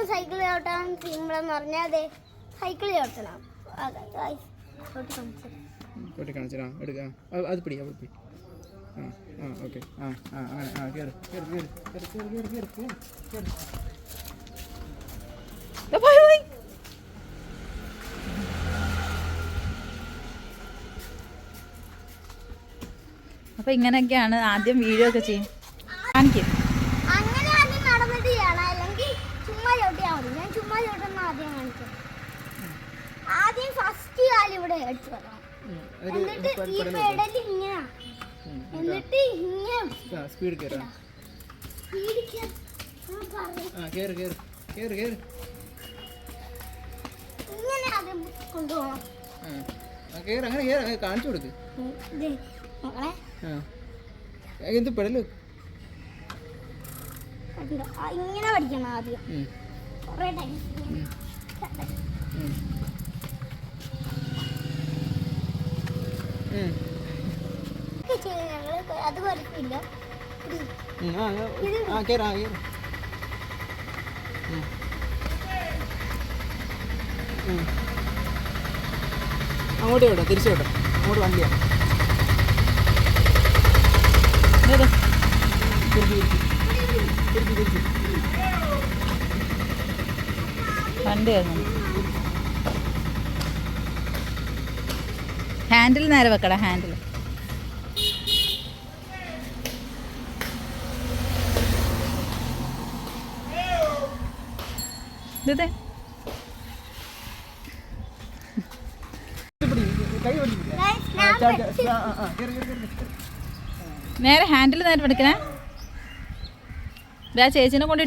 നമുക്ക് സൈക്കിൾ ചവിട്ടാൻ സിമ്പിളെന്ന് പറഞ്ഞാൽ അതെ സൈക്കിൾ ചവിട്ടണം കാണിച്ചു എടുക്കുക അത് പിടി അവിടെ പിടി. ആ ആ ഓക്കെ. ആ ആ അങ്ങനെ ആ കയറി കയറി കയറി കയറി കയറി കയറി കയറി കയറി ദാ പോയി, പോയി. അപ്പൊ ഇങ്ങനെയൊക്കെയാണ് ആദ്യം വീഡിയോ ഒക്കെ ചെയ്യും. കാണിക്കും അങ്ങനെ ആദ്യം നടന്നിട്ട് ചെയ്യണം അല്ലെങ്കിൽ ചുമ്മാ ചവിട്ടിയാൽ ആദ്യം കാണിക്കാം ആദ്യം ഫസ്റ്റ് കാൽ ഇവിടെ അടിച്ചു വരണം എന്നിട്ട് ഈ പെടൽ ഇങ്ങനെ. എന്നിട്ട് ഇങ്ങനെ. സ്പീഡ് കയറാം സ്പീഡ് ഞാൻ പറയും. ആ കയറി കയറി കയറി കയറി ഇങ്ങനെ കൊണ്ടുപോകണം. കയറി അങ്ങനെ കയറി അങ്ങനെ കാണിച്ചു കൊടുക്ക്. എന്ത് പെടൽ ഇങ്ങനെ പഠിക്കണം ആദ്യം. അത് വരത്തില്ല ആ അങ്ങോട്ട് കേട്ടോ തിരിച്ചു കേട്ടോ. അങ്ങോട്ട് വണ്ടിയാണ് മണ്ടിയാണ് ഹാൻഡിൽ നേരെ വെക്കടാ ഹാൻഡിൽ നേരെ ഹാൻഡിൽ നേരെ പിടിക്കണേ. ആ ചേച്ചിനെ കൊണ്ട്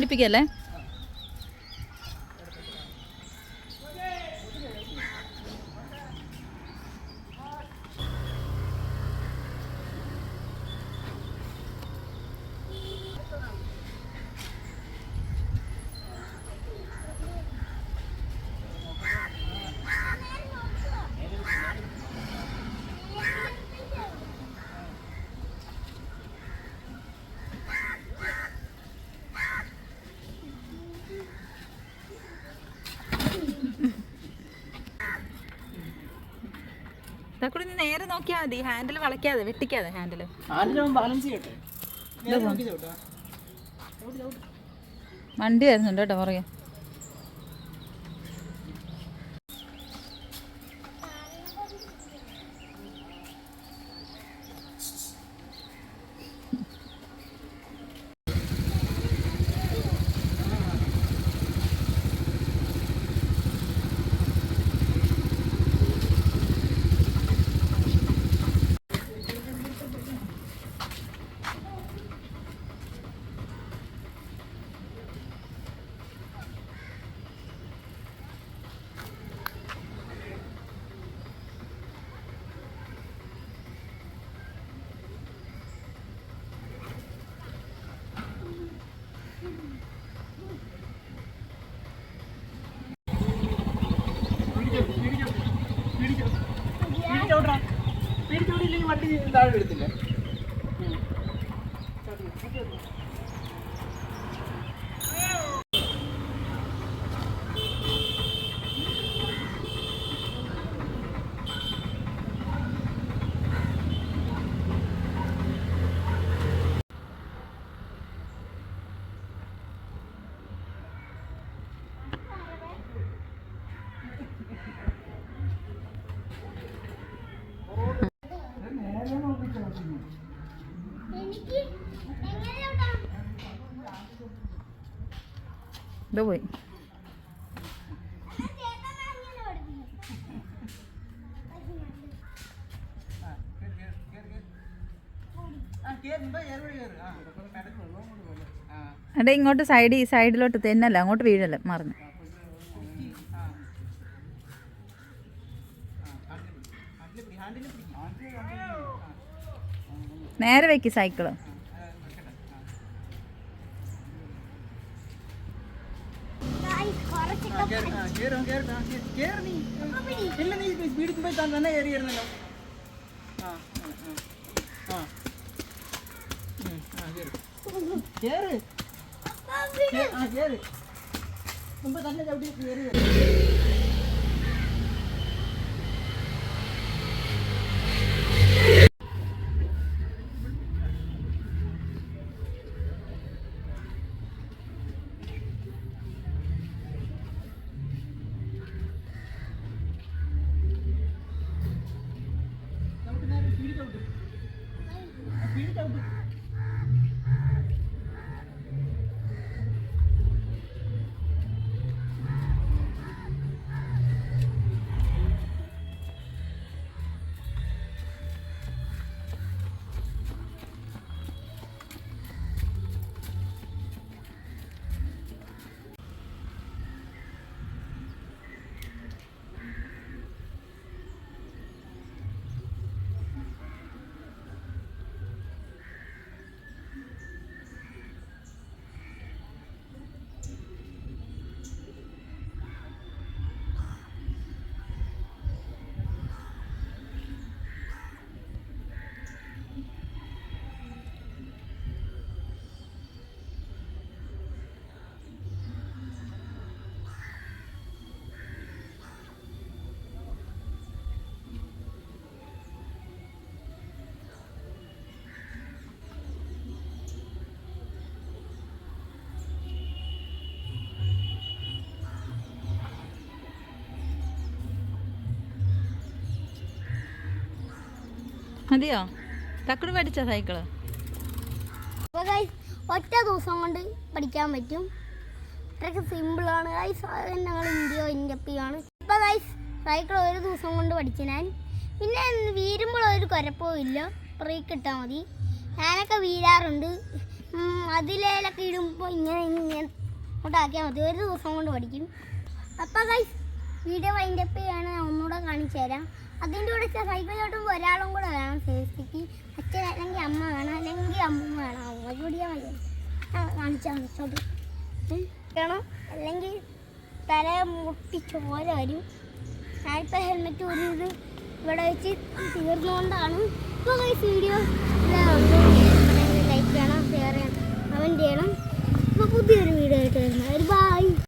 നീ നേരെ നോക്കിയാൽ മതി. ഹാൻഡിൽ വളയ്ക്കാതെ വെട്ടിക്കാതെ ഹാൻഡിൽ ബാലൻസ് ചെയ്യട്ടെ. വണ്ടി വരുന്നുണ്ട് കേട്ടോ പുറകെ ഈ വണ്ടി താഴെ വരത്തില്ല Thank you. പോലെ. ആ, എടാ ഇങ്ങോട്ട് സൈഡ് ഈ സൈഡിലോട്ട് തെന്നല്ല അങ്ങോട്ട് വീഴല്ല മറിഞ്ഞു. നേരെ വയ്ക്ക് സൈക്കിൾ കേറ്. കേറ്. മുമ്പ് തന്നെ ചവിട്ടി കയറി Büyük olduk. മതിയോ? തക്കുട് പഠിച്ച സൈക്കിൾ? ഒറ്റ ദിവസം കൊണ്ട് പഠിക്കാൻ പറ്റും. അത്രയ്ക്ക് സിമ്പിളാണ് ഗൈസ് ഞങ്ങൾ ഇന്ത്യ ഇന്ത്യപ്പിയാണ് ഇപ്പോൾ ഗൈസ് സൈക്കിൾ ഒരു ദിവസം കൊണ്ട് പഠിച്ചു ഞാൻ. പിന്നെ വീരുമ്പോൾ ഒരു കുഴപ്പവും ഇല്ല. ബ്രേക്ക് ഇട്ടാൽ മതി. ഞാനൊക്കെ വീരാറുണ്ട് ഉം, അതിലേലൊക്കെ ഇടുമ്പോൾ ഇങ്ങനെ ഇങ്ങനെ ഇങ്ങോട്ടാക്കിയാൽ മതി. ഒരു ദിവസം കൊണ്ട് പഠിക്കും. അപ്പോൾ ഗൈസ് വീഡിയോ വൈൻഡപ്പ് ചെയ്യാണ്. ഞാൻ ഒന്നുകൂടെ കാണിച്ചു തരാം. അതിന്റെ കൂടെ സൈക്കിൾ ചോട്ടുമ്പോൾ ഒരാളും കൂടെ വേണം സേഫ്റ്റിക്ക്. അച്ഛൻ അല്ലെങ്കിൽ അമ്മ വേണം. അല്ലെങ്കിൽ അമ്മ വേണം. അമ്മ കൂടിയാൽ മതി. കാണിച്ചാൽ കാണിച്ചോട്ട് വേണം. അല്ലെങ്കിൽ തല മുട്ടി ചോര വരും. ഞാനിപ്പോൾ ഹെൽമെറ്റ് ഒരു ഇത് ഇവിടെ വെച്ച് തീർന്നുകൊണ്ടാണ് ഇപ്പോൾ വീഡിയോ ലൈക്ക് ചെയ്യണം ഷെയർ ചെയ്യണം കമന്റ് ചെയ്യണം. ഇപ്പോൾ പുതിയൊരു വീഡിയോ ആയിട്ട് വരുന്നത്. ഒരു